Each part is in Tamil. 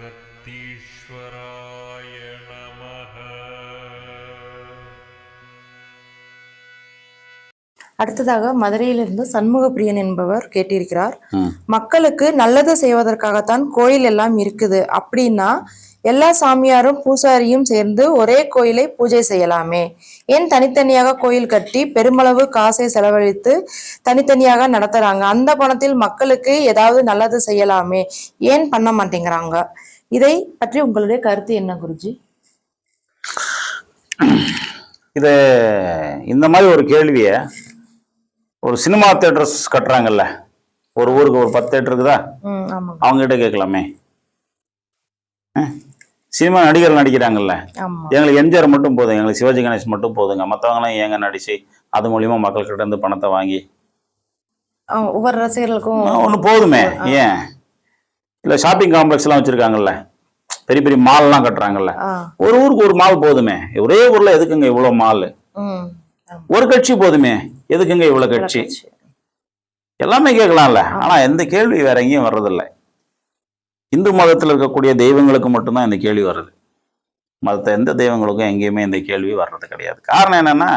அகத்தீஸ்வராய நமः அடுத்ததாக மதுரையிலிருந்து சண்முகப்பிரியன் என்பவர் கேட்டிருக்கிறார். மக்களுக்கு நல்லது செய்வதற்காகத்தான் கோயில் எல்லாம் இருக்குது. அப்படின்னா எல்லா சாமியாரும் பூசாரியும் சேர்ந்து ஒரே கோயிலை பூஜை செய்யலாமே. ஏன் தனித்தனியாக கோயில் கட்டி பெருமளவு காசை செலவழித்து தனித்தனியாக நடத்துறாங்க? அந்த பணத்தில் மக்களுக்கு ஏதாவது நல்லது செய்யலாமே. ஏன் பண்ண மாட்டேங்கிறாங்க? இதை பற்றி உங்களுடைய கருத்து என்ன குருஜி? இது இந்த மாதிரி ஒரு கேள்வியை ஒரு சினிமா தேட்டர்ஸ் கட்டுறாங்கல்ல. ஒரு ஊருக்கு ஒரு பத்து தேட்டர் இருக்குதா? ம் ஆமா. அவங்ககிட்ட கேட்கலாமே. சினிமா நடிகர் நடிக்கிறாங்கல்ல. எங்களுக்கு எம்ஜிஆர் மட்டும் போதும் எங்களுக்கு சிவாஜி கணேஷ் மட்டும் போதுங்க. மற்றவங்களாம் ஏங்க நடிச்சு அது மூலியமா மக்கள்கிட்ட இருந்து பணத்தை வாங்கி. ஒவ்வொரு ரசிகர்களுக்கும் ஒன்று போதுமே ஏன்? இல்லை ஷாப்பிங் காம்ப்ளெக்ஸ்லாம் வச்சுருக்காங்கல்ல. பெரிய பெரிய மால்லாம் கட்டுறாங்கல்ல. ஆ. ஒரு ஊருக்கு ஒரு மால் போதுமே. ஒரே ஊரில் எதுக்குங்க இவ்வளோ மால். ஒரு கட்சி போதுமே. எதுக்குங்க இவ்வளோ கட்சி? எல்லாமே கேட்கலாம்ல. ஆனா எந்த கேள்வி வேற எங்கேயும் வர்றதில்ல. இந்து மதத்தில் இருக்கக்கூடிய தெய்வங்களுக்கு மட்டும்தான் இந்த கேள்வி வருது. மற்ற எந்த தெய்வங்களுக்கும் எங்கேயுமே இந்த கேள்வி வர்றது கிடையாது. காரணம் என்னன்னா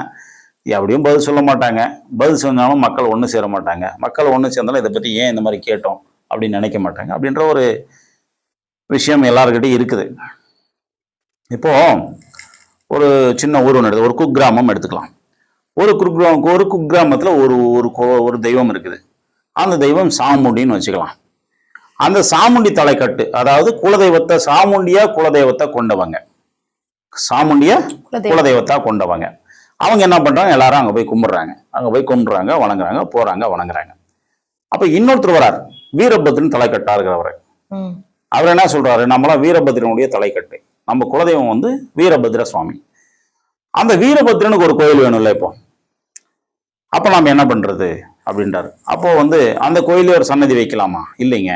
அப்படியும் பதில் சொல்ல மாட்டாங்க. பதில் சொன்னாலும் மக்கள் ஒன்று சேர மாட்டாங்க. மக்கள் ஒன்று சேர்ந்தாலும் இதை பற்றி ஏன் இந்த மாதிரி கேட்டோம்? அப்படின்னு நினைக்க மாட்டாங்க. அப்படின்ற ஒரு விஷயம் எல்லாருக்கிட்டையும் இருக்குது. இப்போ ஒரு சின்ன ஊர் ஒன்று எடுத்து ஒரு குக்கிராமம் எடுத்துக்கலாம். ஒரு குக்கிராமம் ஒரு குக்கிராமத்தில் ஒரு ஒரு ஒரு தெய்வம் இருக்குது. அந்த தெய்வம் சாமுண்டின்னு வச்சுக்கலாம். அந்த சாமுண்டி தலைக்கட்டு அதாவது குலதெய்வத்தை சாமுண்டியா குலதெய்வத்தை கொண்டவங்க. சாமுண்டிய. குலதெய்வத்தா கொண்டவங்க. அவங்க என்ன பண்றாங்க? எல்லாரும் அங்க போய் கும்பிடுறாங்க. அங்க போய் கும்பிடுறாங்க வணங்குறாங்க போறாங்க வணங்குறாங்க. அப்ப இன்னொருத்தர் வரார் வீரபத்ரன் தலைக்கட்டா இருக்கிறவர் அவர் என்ன சொல்றாரு? நம்மளாம் வீரபத்ரனுடைய தலைக்கட்டு. நம்ம குலதெய்வம் வந்து வீரபத்ர சுவாமி. அந்த வீரபத்ரனுக்கு ஒரு கோயில் வேணும்ல இப்போ? அப்ப நாம என்ன பண்றது? அப்படின்றாரு. அப்போ வந்து அந்த கோயிலே ஒரு சன்னதி வைக்கலாமா? இல்லைங்க.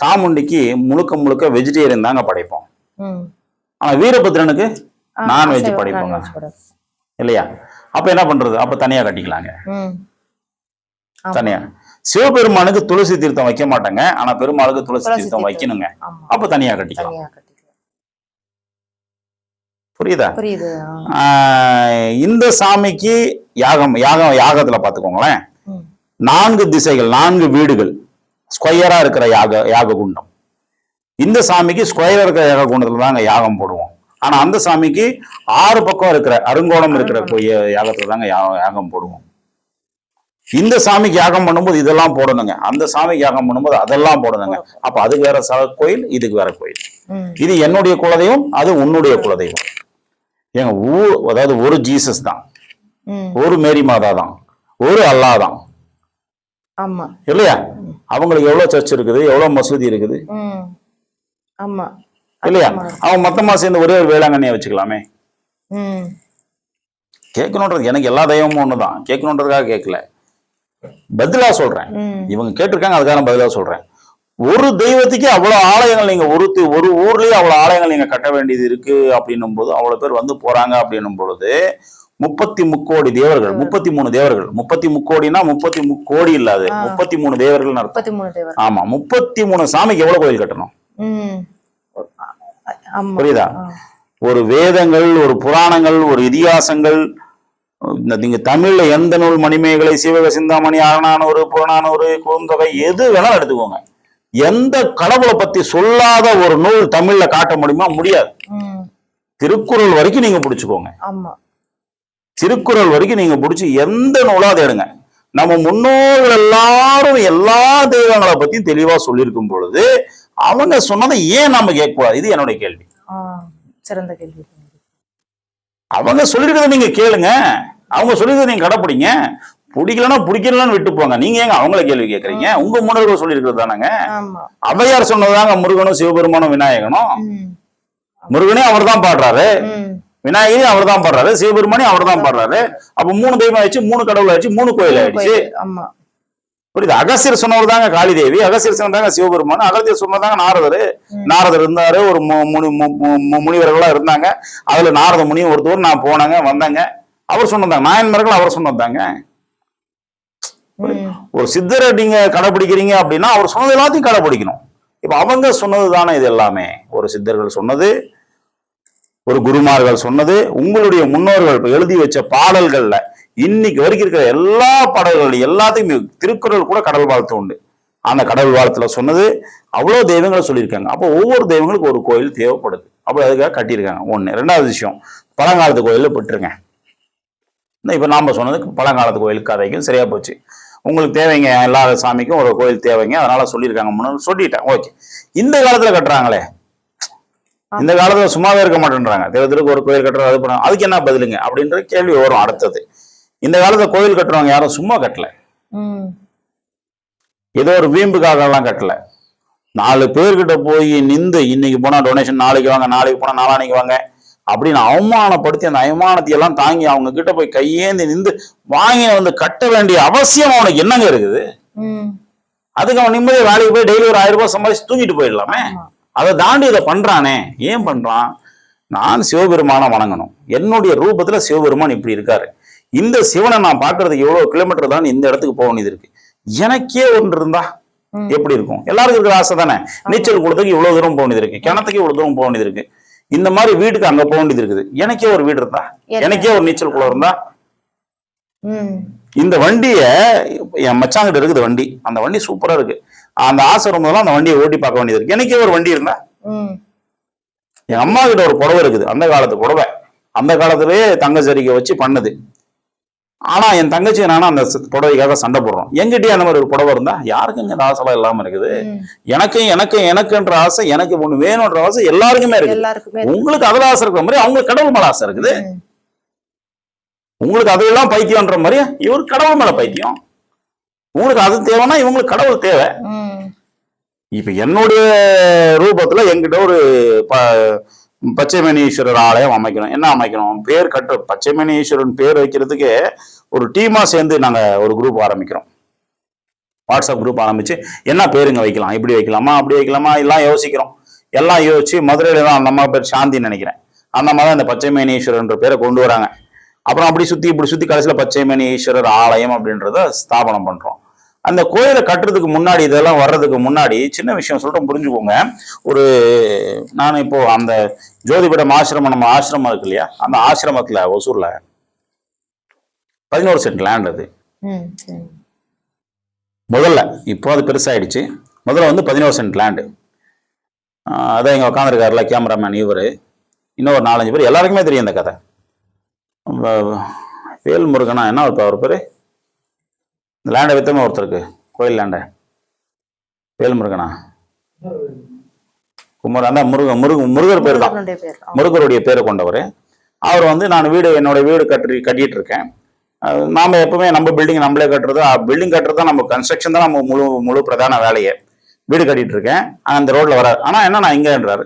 சாமுண்டிக்கு முழுக்க முழுக்க வெஜிடேரியன் தாங்க படைப்போம். ஆனா வீரபத்ரனுக்கு நான்வெஜ் படைப்போங்க. இல்லையா? அப்ப என்ன பண்றது? அப்ப தனியா கட்டிக்கலாங்க. தனியா. சிவபெருமானுக்கு துளசி தீர்த்தம் வைக்க மாட்டாங்க. ஆனா பெருமாளுக்கு துளசி தீர்த்தம். வைக்கணுங்க. அப்ப தனியா கட்டிக்கலாம். புரியுதா? புரியுது. இந்த சாமிக்கு யாகம் யாகம் யாகத்துல பாத்துக்கோங்களேன். நான்கு திசைகள் நான்கு வீடுகள். ஸ்கொயரா இருக்கிற யாக யாக குண்டம் இந்த சாமிக்கு ஸ்கொயரா இருக்கிற யாக குண்டத்துல தாங்க யாகம் போடுவோம். ஆனா அந்த சாமிக்கு ஆறு பக்கம் இருக்கிற அருங்கோணம் இருக்கிற யாகத்துல தாங்க யாகம் போடுவோம். இந்த சாமிக்கு யாகம் பண்ணும்போது இதெல்லாம் போடணுங்க. அந்த சாமிக்கு யாகம் பண்ணும்போது அதெல்லாம் போடணுங்க. அப்ப அதுக்கு வேற ச- கோயில் இதுக்கு வேற கோயில். இது என்னுடைய குலதெய்வம் அது உன்னுடைய குலதெய்வம். எங்க ஊர் அதாவது ஒரு ஜீசஸ் தான். ஒரு மேரி மாதா தான். ஒரு அல்லாஹ் தான். ஆமா. இல்லையா? அவங்களுக்கு எவ்வளவு சர்ச் இருக்குது எவ்வளவு மசூதி இருக்குது? இல்லையா. அவங்க மொத்தமா சேர்ந்து ஒரே ஒரு வேளாங்கண்ணியை வச்சுக்கலாமே. கேட்கணுன்றது எனக்கு எல்லா தெய்வமும் ஒண்ணுதான். கேட்கணுன்றதுக்காக கேட்கல. பதிலா சொல்றேன். இவங்க கேட்டிருக்காங்க அதுக்காக நான் பதிலா சொல்றேன். ஒரு தெய்வத்துக்கு அவ்வளவு ஆலயங்கள் நீங்க ஒரு ஒரு ஊர்லயே அவ்வளவு ஆலயங்கள் நீங்க கட்ட வேண்டியது இருக்கு அப்படின்னும் போது அவ்வளவு பேர் வந்து போறாங்க அப்படின்னும் பொழுது முப்பத்தி முக்கோடி தேவர்கள் முப்பத்தி மூணு தேவர்கள். முப்பத்தி முக்கோடினா முப்பத்தி முக்கோடி இல்லாது. முப்பத்தி மூணு தேவர்கள் முப்பத்தி மூணு தேவர் ஆமா முப்பத்தி மூணு சாமிக்கு எவ்வளவு கோயில் கட்டணும்? புரியுதா. ஒரு வேதங்கள் ஒரு புராணங்கள் ஒரு இதிகாசங்கள் நீங்க தமிழ்ல எந்த நூல் மணிமேகலை சிவக சிந்தாமணி அறநானூறு புறநானூறு குறுந்தொகை எது வேணாலும் எடுத்துக்கோங்க. எந்த கடவுளை பத்தி சொல்லாத ஒரு நூல் தமிழ்ல காட்ட முடியுமா? முடியாது. திருக்குறள் வரைக்கும் நீங்க பிடிச்சுக்கோங்க. திருக்குறள் வரைக்கும் நீங்க பிடிச்சி எந்த நூலா அதை எடுங்க. நம்ம முன்னோர்கள் எல்லாரும் எல்லா தெய்வங்களை பத்தியும் தெளிவா சொல்லியிருக்கும் பொழுது அவங்க சொன்னதை ஏன் நாம கேட்கக்கூடாது? இது என்னுடைய கேள்வி. சிறந்த கேள்வி. அவங்க சொல்லிருக்கிறத நீங்க கேளுங்க. அவங்க சொல்லிருக்கிறத நீங்க கடைப்பிடிங்க. பிடிக்கலன்னா பிடிக்கலன்னு விட்டு போங்க. நீங்க ஏங்க அவங்கள கேள்வி கேட்கறீங்க? உங்க முன்னோர்கள் சொல்லியிருக்கிறது தானங்க? ஆமா. ஔவையார் சொன்னதாங்க முருகனும் சிவபெருமானும் விநாயகனும். முருகனே அவர் தான் பாடுறாரு. ம். விநாயகரையும் அவர் தான் பாடுறாரு. சிவபெருமானையும் அவர் தான் பாடுறாரு. அப்ப மூணு தெய்வம் ஆயிடுச்சு மூணு கடவுள் ஆயிடுச்சு மூணு கோயில் ஆயிடுச்சு. புரியுது. அகசியர் சொன்னவர் தாங்க காளி தேவி அகசியர் சொன்னதாங்க சிவபெருமான் அகத்தியர் சொன்னதாங்க நாரதர். நாரதர் இருந்தாரு ஒரு முனி- முனிவர்களா இருந்தாங்க. அதுல நாரத முனியும் ஒருத்தர் நான் போனாங்க வந்தாங்க. அவர் சொன்னதாங்க நாயன்மார்கள் அவர் சொன்னதாங்க. ஒரு சித்தரை நீங்க கடைபிடிக்கிறீங்க அப்படின்னா அவர் சொன்னது எல்லாத்தையும் கடைபிடிக்கணும். இப்ப அவங்க சொன்னது தானே இது எல்லாமே. ஒரு சித்தர்கள் சொன்னது ஒரு குருமார்கள் சொன்னது உங்களுடைய முன்னோர்கள் எழுதி வச்ச பாடல்கள்ல இன்னைக்கு வரைக்கும் இருக்கிற எல்லா பாடல்கள் எல்லாத்தையும் திருக்குறள் கூட கடவுள் வாழ்த்து உண்டு. அந்த கடவுள் வாழ்த்துல சொன்னது அவ்வளோ தெய்வங்களை சொல்லியிருக்காங்க. அப்போ ஒவ்வொரு தெய்வங்களுக்கும் ஒரு கோயில் தேவைப்படுது. அப்போ அதுக்காக கட்டியிருக்காங்க. ஒன்று ரெண்டாவது விஷயம் பழங்காலத்து கோயிலில் பெற்றுருங்க இப்போ நாம சொன்னதுக்கு பழங்காலத்து கோயில் கதைக்கும் சரியா போச்சு. உங்களுக்கு தேவைங்க எல்லா சாமிக்கும் ஒரு கோயில் தேவைங்க. அதனால சொல்லியிருக்காங்க. முன்னாடி சொல்லிட்டேன். ஓகே. இந்த காலத்துல கட்டுறாங்களே. இந்த காலத்தில் சும்மாவே இருக்க மாட்டேன்றாங்க. தெருவத்திற்கு ஒரு கோயில் கட்டுறது அது பண்ண அதுக்கு என்ன பதிலுங்க? அப்படின்ற கேள்வி வரும் அடுத்தது. இந்த காலத்துல கோயில் கட்டுறவங்க யாரும் சும்மா கட்டல. ஏதோ ஒரு வீம்புக்காக எல்லாம் கட்டல. நாலு பேர்கிட்ட போய் நிந்து இன்னைக்கு போனா டொனேஷன் நாளைக்கு வாங்க நாளைக்கு போனா நாளானைக்கு வாங்க அப்படின்னு அவமானப்படுத்தி அந்த அவமானத்தை எல்லாம் தாங்கி அவங்க கிட்ட போய் கையேந்தி நின்று வாங்கி வந்து கட்ட வேண்டிய அவசியம் அவனுக்கு என்னங்க இருக்குது? அதுக்கு அவன் நிம்மதியா வேலைக்கு போய் டெய்லி ஒரு ஆயிரம் ரூபாய் சம்பாதிச்சு தூங்கிட்டு போயிடலாமே. அதை தாண்டி இதை பண்றானே. ஏன் பண்றான்? நான் சிவபெருமானை வணங்கணும். என்னுடைய ரூபத்துல சிவபெருமான் இப்படி இருக்காரு. இந்த சிவனை நான் பார்க்கிறதுக்கு எவ்வளவு கிலோமீட்டர் தான் இந்த இடத்துக்கு போக வேண்டியது இருக்கு. எனக்கே ஒன்று இருந்தா. எப்படி இருக்கும்? எல்லாருக்கும் இருக்கிற ஆசை தானே? நீச்சல் குளத்துக்கு இவ்வளவு தூரம் போக வேண்டியது இருக்கு. கிணத்துக்கு இவ்வளவு தூரம் போக வேண்டியது இருக்கு. இந்த மாதிரி வீட்டுக்கு அங்க போக வேண்டியது இருக்குது. எனக்கே ஒரு வீடு இருந்தா? எனக்கே ஒரு நீச்சல் குளம் இருந்தா? இந்த வண்டிய என் மச்சாங்கிட்ட இருக்குது வண்டி. அந்த வண்டி சூப்பரா இருக்கு. அந்த ஆசை வரும்போதெல்லாம் அந்த வண்டியை ஓட்டி பார்க்க வேண்டியது இருக்கு. எனக்கே ஒரு வண்டி இருந்தா? என் அம்மா கிட்ட ஒரு புடவை இருக்குது. அந்த காலத்து புடவை. அந்த காலத்திலேயே தங்க சரிக்கை வச்சு பண்ணுது. ஆனா என் தங்கச்சி நானும் அந்த புடவைக்காக சண்டை போடுறோம். எங்கிட்டயே அந்த மாதிரி ஒரு புடவை இருந்தா யாருக்கும் இந்த ஆசைலாம் இல்லாம இருக்குது. எனக்கும் எனக்கும் எனக்குன்ற ஆசை எனக்கு ஒண்ணு வேணும்ன்ற ஆசை எல்லாருக்குமே எல்லாருக்குமே உங்களுக்கு அதுல ஆசை இருக்கிற மாதிரி அவங்களுக்கு கடவுள் மேல ஆசை இருக்குது. உங்களுக்கு அதெல்லாம் பைத்தியம்ன்ற மாதிரி இவருக்கு கடவுள் மேல பைத்தியம். உங்களுக்கு அது தேவைன்னா இவங்களுக்கு கடவுள் தேவை. இப்ப என்னுடைய ரூபத்துல என்கிட்ட ஒரு பச்சைமணீஸ்வரர் ஆலயம் அமைக்கணும். என்ன அமைக்கணும்? பேர் கட்டு பச்சைமணீஸ்வரன் பேர் வைக்கிறதுக்கு ஒரு டீமா சேர்ந்து நாங்க ஒரு குரூப் ஆரம்பிக்கிறோம். வாட்ஸ்அப் குரூப் ஆரம்பிச்சு என்ன பேருங்க வைக்கலாம்? இப்படி வைக்கலாமா? அப்படி வைக்கலாமா? எல்லாம் யோசிக்கிறோம். எல்லாம் யோசிச்சு மதுரையில தான் அந்த அம்மா பேர் சாந்தின்னு நினைக்கிறேன். அந்த அம்மா தான் இந்த பச்சைமேனீஸ்வரன்ற பேரை கொண்டு வராங்க. அப்புறம் அப்படி சுத்தி இப்படி சுத்தி கடைசியில பச்சைமேனீஸ்வரர் ஆலயம் அப்படின்றத ஸ்தாபனம் பண்றோம். அந்த கோயிலை கட்டுறதுக்கு முன்னாடி இதெல்லாம் வர்றதுக்கு முன்னாடி சின்ன விஷயம் சொல்லிட்டு புரிஞ்சுக்கோங்க. ஒரு நான் இப்போ அந்த ஜோதிபீடம் ஆசிரமம் நம்ம ஆசிரமம் இருக்கு இல்லையா? அந்த ஆசிரமத்துல ஒசூர்ல. பதினோரு சென்ட் லேண்ட் அது. முதல்ல இப்போ அது பெருசாயிடுச்சு. முதல்ல வந்து பதினோரு சென்ட் லேண்டு அதான் இங்கே உட்காந்துருக்காருல கேமராமேன் இவர். இன்னும் ஒரு நாலஞ்சு பேர். எல்லாருக்குமே தெரியும் இந்த கதை. வ- வேல் முருகனா என்ன இப்போ அவர் பேர்? இந்த லேண்டை வித்தமே ஒருத்தருக்கு? கோயில் லேண்டை. வேல் முருகனா குமர் அந்த முருகன் முருகன் முருகர் பேர் தான். முருகருடைய பேரை கொண்டவர். அவர் வந்து நான் வீடு என்னோட வீடு கட்டி கட்டிட்டு இருக்கேன் நாம எப்பவுமே நம்ம பில்டிங் நம்மளே கட்டுறது பில்டிங் கட்டுறது தான் நம்ம கன்ஸ்ட்ரக்ஷன் தான் நம்ம முழு முழு பிரதான வேலையே. வீடு கட்டிட்டு இருக்கேன் அந்த ரோட்ல வராது. ஆனா என்ன நான் இங்கன்றாரு.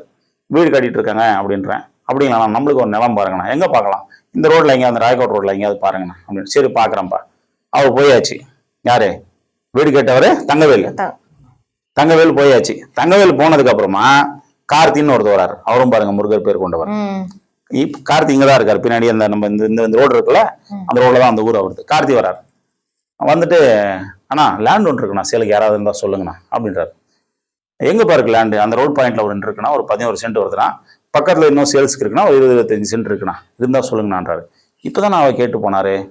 வீடு கட்டிட்டு இருக்காங்க அப்படின்றேன். அப்படிங்களா நம்மளுக்கு ஒரு நிலம் பாருங்கண்ணா. எங்க பார்க்கலாம்? இந்த ரோட்ல எங்கேயாவது அந்த ராயக்கோட் ரோட்ல எங்கேயாவது பாருங்கண்ணா. அப்படின்னு. சரி பாக்குறேன்ப்பா அவர் போயாச்சு. யாரு? வீடு கேட்டவர்? தங்கவேல். தங்கவேல் போயாச்சு. தங்கவேல் போனதுக்கு அப்புறமா கார்த்தின்னு ஒருத்தர் வராரு. அவரும் பாருங்க முருகர் பேர் கொண்டவர். இப்ப கார்த்தி இங்க தான் இருக்காரு. பின்னாடி அந்த நம்ம இந்த இந்த- ரோடு இருக்குல்ல. அந்த ரோட்ல தான் அந்த ஊர் அவருது. கார்த்தி வராரு. வந்துட்டு அண்ணா லேண்ட் ஒன்று இருக்குண்ணா. சேலுக்கு யாராவது இருந்தா சொல்லுங்கண்ணா அப்படின்றாரு. எங்க பாருக்கு லேண்டு அந்த ரோட் பாயிண்ட்ல ஒரு இருக்குண்ணா. ஒரு பதினோரு சென்ட் வருதுண்ணா. பக்கத்துல இன்னும் சேல்ஸ்க்கு இருக்குண்ணா. ஒரு இருபது இருபத்தஞ்சு சென்ட் இருக்குண்ணா. இருந்தா சொல்லுங்கண்ணான்றாரு. இப்பதான் நான் அவர் கேட்டு போனாரு.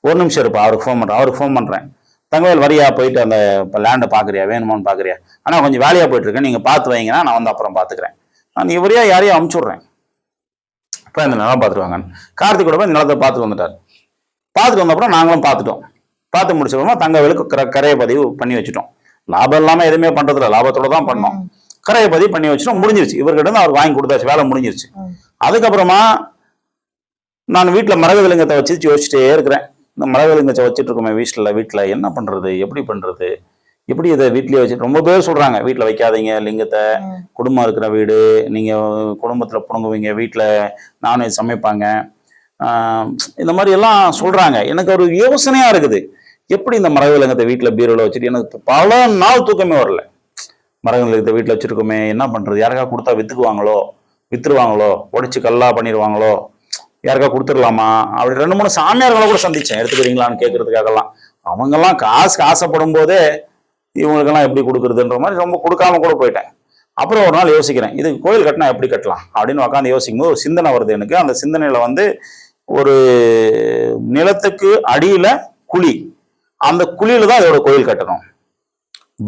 ஒரு நிமிஷம் இருப்பா. அவருக்கு ஃபோன் பண்றேன். அவருக்கு ஃபோன் பண்றேன். தங்கவேல் வரியா போயிட்டு அந்த லேண்டை பாக்குறியா வேணுமான்னு பாக்குறியா? ஆனா கொஞ்சம் வேலையா போயிட்டு இருக்கேன் நீங்க பார்த்து வைங்கன்னா நான் வந்து அப்புறம் பாத்துக்கிறேன். நான் இவரையா யாரையும் அமுச்சு விட்றேன் இப்போ இந்த நிலம் பார்த்துருவாங்க கார்த்திக் கூட போய் இந்த நிலத்தை பார்த்துட்டு வந்துட்டார். பார்த்துட்டு வந்த அப்புறம் நாங்களும் பார்த்துட்டோம் பார்த்து முடிச்ச அப்புறமா தங்கவேலுக்கு கர- கரையை பதிவு பண்ணி வச்சுட்டோம். லாபம் இல்லாம எதுவுமே பண்றதில்ல. லாபத்தோட தான் பண்ணோம். கரையை பதிவு பண்ணி வச்சுட்டோம். முடிஞ்சிருச்சு. இவர்கிட்ட இருந்து அவர் வாங்கி கொடுத்தாச்சு. வேலை முடிஞ்சிருச்சு. அதுக்கப்புறமா நான் வீட்டில் மரகதலிங்கத்தை வச்சு யோசிச்சுட்டே இருக்கிறேன். இந்த மரகதலிங்கத்தை வச்சுட்டு இருக்கோமே வீட்டில் வீட்டில் என்ன பண்றது? எப்படி பண்றது? எப்படி இதை வீட்லயே வச்சு ரொம்ப பேர் சொல்றாங்க வீட்டில் வைக்காதீங்க லிங்கத்தை. குடும்பம் இருக்கிற வீடு நீங்க குடும்பத்துல புடுங்குவீங்க வீட்டில் நான்வெஜ் சமைப்பாங்க. இந்த மாதிரி எல்லாம் சொல்றாங்க. எனக்கு ஒரு யோசனையா இருக்குது. எப்படி இந்த மரகதலிங்கத்தை வீட்டில் பீரோல வச்சுட்டு எனக்கு பல நாள் தூக்கமே வரல. மரகதலிங்கத்தை வீட்டில் வச்சிருக்கோமே என்ன பண்றது? யாருக்கா கொடுத்தா வித்துக்குவாங்களோ? வித்துருவாங்களோ? உடைச்சு கல்லா பண்ணிடுவாங்களோ யாருக்கா கொடுத்துடலாமா? அப்படி ரெண்டு மூணு சாமியார்களை கூட சந்திச்சேன். எடுத்துக்கிறீங்களான்னு கேட்கறதுக்காகலாம் அவங்கெல்லாம் காசுக்கு ஆசைப்படும் போதே இவங்களுக்கெல்லாம் எப்படி கொடுக்குறதுன்ற மாதிரி ரொம்ப கொடுக்காம கூட போயிட்டேன். அப்புறம் ஒரு நாள் யோசிக்கிறேன் இது கோயில் கட்டினா எப்படி கட்டலாம்? அப்படின்னு உட்காந்து யோசிக்கும் போது ஒரு சிந்தனை வருது எனக்கு. அந்த சிந்தனையில வந்து ஒரு நிலத்துக்கு அடியில குழி. அந்த குழியில தான் இதோட கோயில் கட்டணும்.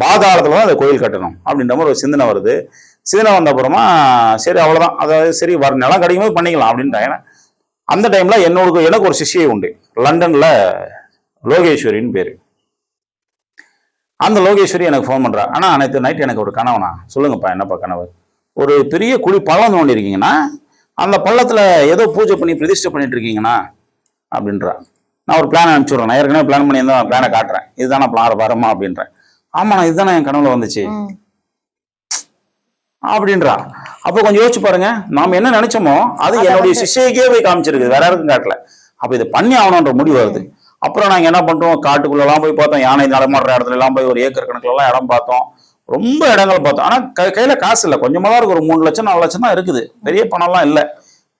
பாதாளத்துல தான் அந்த கோயில் கட்டணும் அப்படின்ற மாதிரி ஒரு சிந்தனை வருது. சிந்தனை வந்த அப்புறமா சரி அவ்வளவுதான். அதாவது சரி வர நிலம் கிடைக்கும் போது பண்ணிக்கலாம் அப்படின்ட்டாங்க அந்த டைம்ல என்னோட எனக்கு ஒரு சிஷ்யை உண்டு. லண்டன்ல லோகேஸ்வரின்னு பேரு. அந்த லோகேஸ்வரி எனக்கு ஃபோன் பண்றா. ஆனா நேற்று நைட் எனக்கு ஒரு கனவுனா சொல்லுங்கப்பா என்னப்பா கனவு? ஒரு பெரிய குழி பள்ளம் தோண்டி இருக்கீங்கன்னா அந்த பள்ளத்துல ஏதோ பூஜை பண்ணி பிரதிஷ்டை பண்ணிட்டு இருக்கீங்கண்ணா. அப்படின்றா. நான் ஒரு பிளான் அனுப்பிச்சுடுறேன் நான் ஏற்கனவே பிளான் பண்ணி இருந்தா பிளானை காட்டுறேன். இதுதானே பிளான் வரமா அப்படின்றேன் ஆமாண்ணா இதுதானே என் கனவுல வந்துச்சு. அப்படின்றா. அப்போ கொஞ்சம் யோசிச்சு பாருங்க. நாம என்ன நினைச்சோமோ அது என்னுடைய சிஷ்யைக்கே போய் காமிச்சிருக்கு வேற யாருக்கும் காட்டல. அப்ப இது பண்ணி ஆகணும்ன்ற முடிவு வருது. அப்புறம் நாங்க என்ன பண்றோம்? காட்டுக்குள்ள எல்லாம் போய் பார்த்தோம். யானை நடமாடுற இடத்துல எல்லாம் போய் ஒரு ஏக்கர் கணக்குல எல்லாம் இடம் பார்த்தோம். ரொம்ப இடங்கள் பார்த்தோம். ஆனா க- கையில காசு இல்லை. கொஞ்சமா தான் இருக்கு. ஒரு மூணு லட்சம் நாலு லட்சம் தான் இருக்குது. பெரிய பணம்லாம் இல்லை.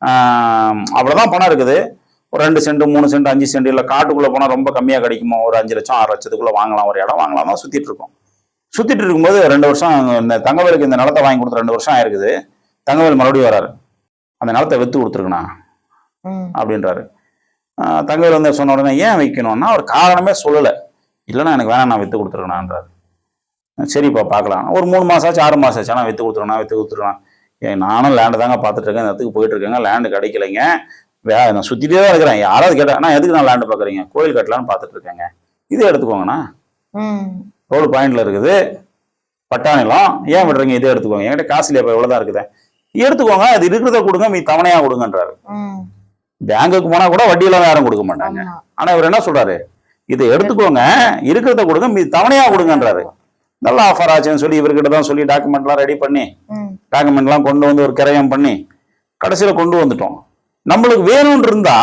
ஆஹ் அவ்வளவுதான் பணம் இருக்குது. ஒரு ரெண்டு சென்ட் மூணு சென்ட் அஞ்சு சென்ட் இல்ல. காட்டுக்குள்ள போனா ரொம்ப கம்மியா கிடைக்குமோ? ஒரு அஞ்சு லட்சம் ஆறு லட்சத்துக்குள்ள வாங்கலாம். ஒரு இடம் வாங்கலாம் தான் சுத்திட்டு இருக்கோம். சுத்திட்டு இருக்கும்போது ரெண்டு வருஷம் இந்த தங்கவேலுக்கு இந்த நிலத்தை வாங்கி கொடுத்து ரெண்டு வருஷம் ஆயிருக்குது. தங்கவேல் மறுபடியும் வராரு. அந்த நிலத்தை வித்து கொடுத்துருக்கண்ணா. அப்படின்றாரு. தங்கவேல் வந்து சொன்ன உடனே ஏன் வைக்கணும்னா ஒரு காரணமே சொல்லலை. இல்லைன்னா எனக்கு வேணாம் நான் வித்து கொடுத்துருக்கணான்றாரு சரிப்பா பார்க்கலாம். ஒரு மூணு மாசம் ஆச்சு ஆறு மாசம் ஆச்சு. ஆனால் வித்து கொடுத்துருக்கணும் வித்து கொடுத்துருக்கணும். ஏன் நானும் லேண்டு தாங்க பார்த்துட்டு இருக்கேன் இந்த இடத்துக்கு போயிட்டு இருக்கேங்க. லேண்டு கிடைக்கலைங்க. வே நான் சுத்திட்டே தான் இருக்கிறேன். யாராவது கேட்டா நான் எதுக்கு நான் லேண்டு பார்க்குறீங்க? கோயில் கட்டலான்னு பார்த்துட்டு இருக்கேங்க இது எடுத்துக்கோங்கண்ணா. ரோடு பாயிண்ட்ல இருக்குது. பட்டாணிலம் ஏன் விடுறீங்க? இதே எடுத்துக்கோங்க. என்கிட்ட காசு இல்லையா இவ்வளவுதான் இருக்குது. எடுத்துக்கோங்க அது இருக்கிறத கொடுங்க மீ தவணையா கொடுங்கன்றாரு. பேங்குக்கு போனா கூட வட்டியெல்லாம் யாரும் கொடுக்க மாட்டாங்க. ஆனா இவர் என்ன சொல்றாரு இதை எடுத்துக்கோங்க இருக்கிறத கொடுங்க மீ தவணையா கொடுங்கன்றாரு நல்ல ஆஃபர் ஆச்சுன்னு சொல்லி இவர்கிட்ட தான் சொல்லி டாக்குமெண்ட்லாம் ரெடி பண்ணி ம். டாக்குமெண்ட்லாம் கொண்டு வந்து ஒரு கிரயம் பண்ணி கடைசியில கொண்டு வந்துட்டோம் நம்மளுக்கு வேணும்னு இருந்தா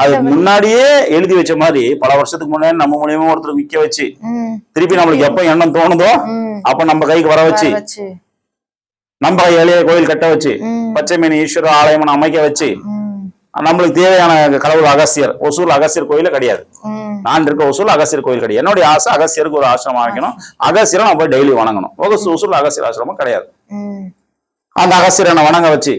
அது முன்னாடியே எழுதி வச்ச மாதிரி பல வருஷத்துக்கு முன்னாடி நம்ம மூலியமா ஒருத்தர் விற்க வச்சு. திருப்பி நம்மளுக்கு எப்ப எண்ணம் தோணுதோ. அப்ப நம்ம கைக்கு வர வச்சு நம்ம ஏழைய கோயில் கட்ட வச்சு. பச்சைமேனி ஈஸ்வர ஆலயம் அமைக்க வச்சு. நம்மளுக்கு தேவையான கடவுள் அகஸ்தியர் ஒசூர் அகஸ்தியர் கோயில கிடையாது. நான் இருக்க ஒசூர் அகஸ்தியர் கோயில் கிடையாது என்னுடைய ஆசை அகஸ்தியருக்கு ஒரு ஆசிரமம் அமைக்கணும் அகஸ்தியரை நான் போய் டெய்லி வணங்கணும் ஒசூர் அகஸ்தியர் ஆசிரமம் கிடையாது. அந்த அகஸ்தியரை நான் வணங்க வச்சு.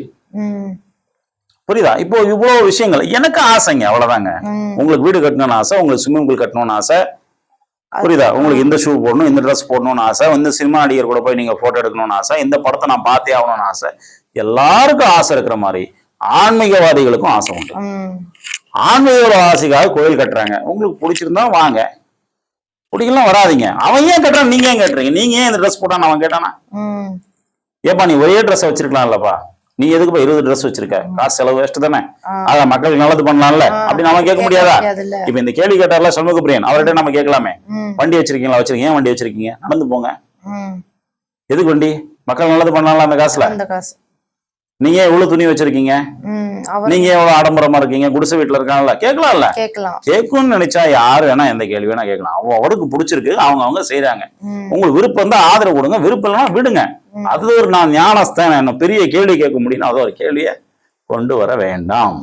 புரியுதா இப்போ இவ்வளவு விஷயங்கள் எனக்கு ஆசைங்க அவ்வளவுதாங்க. உங்களுக்கு வீடு கட்டணும்னு ஆசை உங்களுக்கு ஸ்விம்மிங் பூல் கட்டணும்னு ஆசை புரியுதா? உங்களுக்கு இந்த ஷூ போடணும் இந்த ட்ரெஸ் போடணும்னு ஆசை. இந்த சினிமா நடிகர் கூட போய் நீங்க போட்டோ எடுக்கணும்னு ஆசை. இந்த படத்தை நான் பார்த்தே ஆகணும்னு ஆசை. எல்லாருக்கும் ஆசை இருக்கிற மாதிரி ஆன்மீகவாதிகளுக்கும் ஆசை உண்டு. ஆன்மீக ஆசைக்காக கோயில் கட்டுறாங்க. உங்களுக்கு பிடிச்சிருந்தா வாங்க. பிடிக்கலாம் வராதீங்க. அவன் ஏன் கட்டுறான்? நீங்க ஏன் கட்டுறீங்க? நீங்க ஏன் இந்த ட்ரெஸ் போட்டான்னு அவன் கேட்டானா. ஏப்பா நீ ஒரே ட்ரெஸ் வச்சிருக்கலாம் இல்லப்பா நீ எதுக்குப்பா இருபது ட்ரெஸ் வச்சிருக்க? காசு செலவு வேஸ்ட் தானே. அத மக்களுக்கு நல்லது பண்ணலாம்ல. அப்படின்னு அவன் கேட்க முடியாதா. இப்ப இந்த கேள்வி கேட்டார்ல சண்முக பிரியன் அவர்கிட்ட நம்ம கேட்கலாமே. வண்டி வச்சிருக்கீங்களா? வச்சிருக்கீங்க. ஏன் வண்டி வச்சிருக்கீங்க? நடந்து போங்க. எதுக்கு வண்டி? மக்கள் நல்லது பண்ணலாம்ல அந்த காசுல? நீங்க எவ்வளவு துணி வச்சிருக்கீங்க? நீங்க எவ்வளவு ஆடம்பரமா இருக்கீங்க? குடிசை வீட்டுல இருக்காங்கல்ல. கேட்கலாம்ல. கேட்கலாம். கேட்கும்னு நினைச்சா யாரு வேணா எந்த கேள்வி வேணா கேட்கலாம். அவ அவருக்கு பிடிச்சிருக்கு அவங்க அவங்க செய்றாங்க. ம். உங்களுக்கு விருப்பம் தான் ஆதரவு கொடுங்க விருப்பம் இல்லைன்னா விடுங்க. அது ஒரு நான் ஞானஸ்தான் என்ன பெரிய கேள்வி கேட்க முடியும் அது ஒரு கேள்வியை கொண்டு வர வேண்டாம்.